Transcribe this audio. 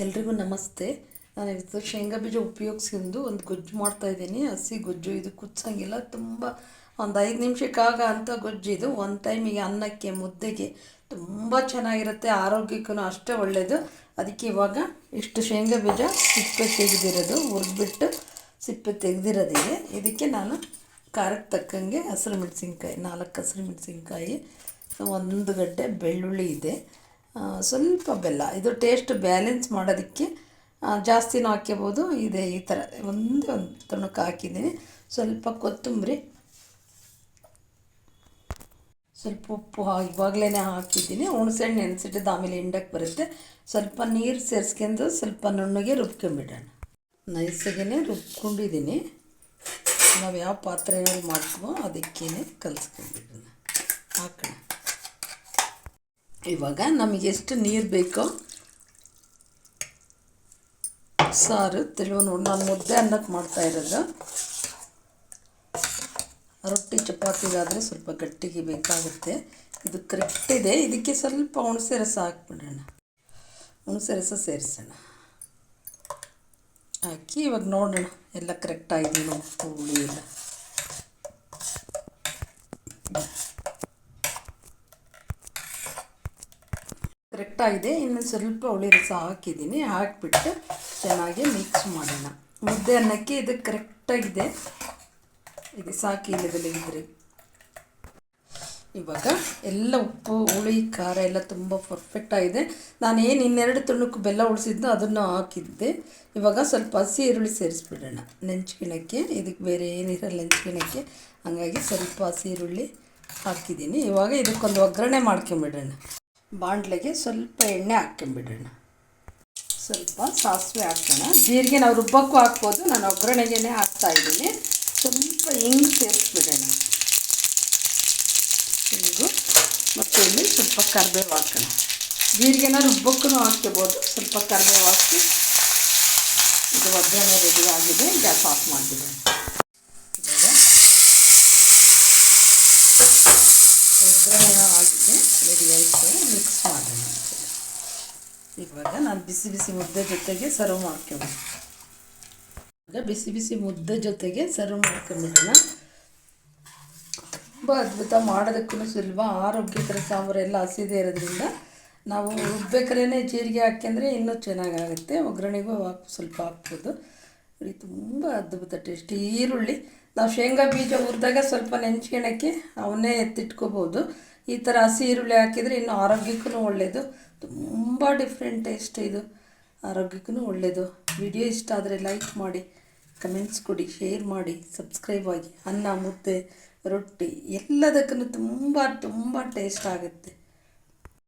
ಎಲ್ರಿಗೂ ನಮಸ್ತೆ. ನಾನು ಇವತ್ತು ಶೇಂಗಾ ಬೀಜ ಉಪಯೋಗಿಸ್ಕೊಂಡು ಒಂದು ಗೊಜ್ಜು ಮಾಡ್ತಾಯಿದ್ದೀನಿ ಹಸಿ ಗೊಜ್ಜು. ಇದು ಕುಚ್ಚಂಗಿಲ್ಲ ತುಂಬ ಒಂದು ಐದು ನಿಮಿಷಕ್ಕಾಗ ಗೊಜ್ಜು ಇದು. ಒಂದು ಟೈಮಿಗೆ ಅನ್ನಕ್ಕೆ, ಮುದ್ದೆಗೆ ತುಂಬ ಚೆನ್ನಾಗಿರುತ್ತೆ. ಆರೋಗ್ಯಕ್ಕೂ ಅಷ್ಟೇ ಒಳ್ಳೆಯದು ಅದಕ್ಕೆ ಇವಾಗ ಇಷ್ಟು ಶೇಂಗಾ ಬೀಜ ಸಿಪ್ಪೆ ತೆಗೆದಿರೋದು. ಹುರಿದ್ಬಿಟ್ಟು ಸಿಪ್ಪೆ ತೆಗೆದಿರೋದಿದೆ ಇದಕ್ಕೆ ನಾನು ಖಾರಕ್ಕೆ ತಕ್ಕಂಗೆ ಹಸಿರು ಮೆಣಸಿನ್ಕಾಯಿ, ನಾಲ್ಕು ಹಸಿರು ಮೆಣಸಿನ್ಕಾಯಿ, ಒಂದು ಗಡ್ಡೆ ಬೆಳ್ಳುಳ್ಳಿ ಇದೆ. ಸ್ವಲ್ಪ ಬೆಲ್ಲ. ಇದು ಟೇಸ್ಟ್ ಬ್ಯಾಲೆನ್ಸ್ ಮಾಡೋದಕ್ಕೆ ಜಾಸ್ತಿನೂ ಹಾಕ್ಕೋಬೋದು ಇದೆ ಈ ಥರ ಒಂದೇ ಒಂದು ತುಣುಕು ಹಾಕಿದ್ದೀನಿ. ಸ್ವಲ್ಪ ಕೊತ್ತಂಬರಿ. ಸ್ವಲ್ಪ ಉಪ್ಪು ಇವಾಗಲೇ ಹಾಕಿದ್ದೀನಿ. ಹುಣಸೆಹಣ್ಣು ನೆನೆಸಿಟ್ಟಿದ್ದು, ಆಮೇಲೆ ಹಿಂಡಕ್ಕೆ ಬರುತ್ತೆ. ಸ್ವಲ್ಪ ನೀರು ಸೇರಿಸ್ಕೊಂಡು ಸ್ವಲ್ಪ ನುಣ್ಣಗೆ ರುಬ್ಕೊಂಡ್ಬಿಡೋಣ. ನೈಸಾಗೇ ರುಬ್ಕೊಂಡಿದ್ದೀನಿ. ನಾವು ಯಾವ ಪಾತ್ರೆಯಲ್ಲಿ ಮಾಡ್ತೀವೋ ಅದಕ್ಕೇ ಕಲಿಸ್ಕೊಂಡ್ಬಿಡೋಣ. ಹಾಕೋಣ. ಇವಾಗ ನಮಗೆ ಎಷ್ಟು ನೀರು ಬೇಕೋ ಸಾರು ತಿಳಿವು ನೋಡಿ, ನಾನು ಮುದ್ದೆ ಅನ್ನಕ್ಕೆ ಮಾಡ್ತಾ ಇರೋದು. ರೊಟ್ಟಿ ಚಪಾತಿಗಾದರೆ ಸ್ವಲ್ಪ ಗಟ್ಟಿಗೆ ಬೇಕಾಗುತ್ತೆ. ಇದು ಕರೆಕ್ಟ್ ಇದೆ. ಇದಕ್ಕೆ ಸ್ವಲ್ಪ ಹುಣಸೆ ರಸ ಹಾಕ್ಬಿಡೋಣ. ಹುಣಸೆ ರಸ ಸೇರಿಸೋಣ. ಹಾಕಿ ಇವಾಗ ನೋಡೋಣ. ಎಲ್ಲ ಕರೆಕ್ಟಾಗಿದೆ ಹುಳಿ ಎಲ್ಲ. ಕರೆಕ್ಟಾಗಿದೆ. ಇನ್ನು ಸ್ವಲ್ಪ ಹುಳಿ ರಸ ಹಾಕಿದ್ದೀನಿ. ಹಾಕಿಬಿಟ್ಟು ಚೆನ್ನಾಗಿ ಮಿಕ್ಸ್ ಮಾಡೋಣ. ಮುದ್ದೆ ಅನ್ನಕ್ಕೆ ಇದು ಕರೆಕ್ಟಾಗಿದೆ. ಇದು ಸಾಕು ಇಲ್ಲದಲ್ಲಿ ಇದ್ರಿ. ಇವಾಗ ಎಲ್ಲ ಉಪ್ಪು, ಹುಳಿ, ಖಾರ ಎಲ್ಲ ತುಂಬ ಪರ್ಫೆಕ್ಟ್ ಆಗಿದೆ. ನಾನು ಏನು ಇನ್ನೆರಡು ತುಣುಕು ಬೆಲ್ಲ ಉಳಿಸಿದ್ನೋ ಅದನ್ನು ಹಾಕಿದ್ದೆ. ಇವಾಗ ಸ್ವಲ್ಪ ಹಸಿ ಈರುಳ್ಳಿ ಸೇರಿಸ್ಬಿಡೋಣ. ನೆಂಚ್ಕಿಣಕ್ಕೆ ಇದಕ್ಕೆ ಬೇರೆ ಏನಿರಲ್ಲ ನೆಂಚ್ಕಿಣಕ್ಕೆ ಹಂಗಾಗಿ ಸ್ವಲ್ಪ ಹಸಿ ಈರುಳ್ಳಿ ಹಾಕಿದ್ದೀನಿ. ಇವಾಗ ಇದಕ್ಕೊಂದು ಒಗ್ಗರಣೆ ಮಾಡ್ಕೊಂಬಿಡೋಣ. ಬಾಣಲೆಗೆ ಸ್ವಲ್ಪ ಎಣ್ಣೆ ಹಾಕ್ಕೊಂಬಿಡೋಣ. ಸ್ವಲ್ಪ ಸಾಸಿವೆ ಹಾಕೋಣ. ಜೀರಿಗೆ ನಾವು ರುಬ್ಬಕ್ಕೂ ಹಾಕ್ಬೋದು, ನಾನು ಒಗ್ಗರಣೆಗೆ ಹಾಕ್ತಾ ಇದ್ದೀನಿ. ಸ್ವಲ್ಪ ಹಿಂಗೆ ಸೇರಿಸ್ಬಿಡೋಣ. ಹಿಂಗು ಮತ್ತು ಇಲ್ಲಿ ಸ್ವಲ್ಪ ಕರಿಬೇವು ಹಾಕೋಣ. ಜೀರಿಗೆನ ರುಬ್ಬಕ್ಕೂ ಹಾಕ್ಕೋಬೋದು, ಸ್ವಲ್ಪ ಕರಿಬೇವು ಹಾಕಿ ಇದು ಒಗ್ಗರಣೆ ರೆಡಿ ಆಗಿದೆ, ಗ್ಯಾಸ್ ಆಫ್ ಮಾಡಿಬಿಡೋಣ. ಇವಾಗ ಒಗ್ಗರಣೆ ಹಾಕಿ ರೆಡಿ ಆಯಿತು. ಮಿಕ್ಸ್ ಮಾಡೋಣ. ಇವಾಗ ನಾನು ಬಿಸಿ ಬಿಸಿ ಮುದ್ದೆ ಜೊತೆಗೆ ಸರ್ವ್ ಮಾಡ್ಕೊಬೇಕು. ಇವಾಗ ಬಿಸಿ ಬಿಸಿ ಮುದ್ದೆ ಜೊತೆಗೆ ಸರ್ವ್ ಮಾಡ್ಕೊಂಬಿಡೋಣ ತುಂಬ ಅದ್ಭುತ ಮಾಡೋದಕ್ಕೂ ಸುಲಭ. ಆರೋಗ್ಯಕರ ಸಾಂಬಾರು ಎಲ್ಲ ಹಸಿದೇ ಇರೋದ್ರಿಂದ ನಾವು ರುಬ್ಬೇಕಾದ್ರೆ ಜೀರಿಗೆ ಹಾಕ್ಯಂದ್ರೆ ಇನ್ನೂ ಚೆನ್ನಾಗಾಗುತ್ತೆ. ಒಗ್ಗರಣೆಗೂ ಸ್ವಲ್ಪ ಹಾಕ್ಬೋದು. ಇದು ತುಂಬ ಅದ್ಭುತ ಟೇಸ್ಟ್ ಈರುಳ್ಳಿ, ನಾವು ಶೇಂಗಾ ಬೀಜ ಹುರಿದಾಗ ಸ್ವಲ್ಪ ನೆಂಚ್ಕೊಳಕ್ಕೆ ಅವನ್ನೇ ಎತ್ತಿಟ್ಕೋಬೋದು ಈ ಥರ ಹಸಿ ಈರುಳ್ಳಿ ಹಾಕಿದರೆ ಇನ್ನು ಆರೋಗ್ಯಕ್ಕೂ ಒಳ್ಳೆಯದು ತುಂಬ ಡಿಫ್ರೆಂಟ್ ಟೇಸ್ಟ್ ಇದು. ಆರೋಗ್ಯಕ್ಕೂ ಒಳ್ಳೆಯದು ವಿಡಿಯೋ ಇಷ್ಟ ಆದರೆ ಲೈಕ್ ಮಾಡಿ ಕಮೆಂಟ್ಸ್ ಕೊಡಿ ಶೇರ್ ಮಾಡಿ ಸಬ್ಸ್ಕ್ರೈಬ್ ಆಗಿ, ಅನ್ನ, ಮುದ್ದೆ, ರೊಟ್ಟಿ ಎಲ್ಲದಕ್ಕೂ ತುಂಬ ತುಂಬ ಟೇಸ್ಟ್ ಆಗುತ್ತೆ.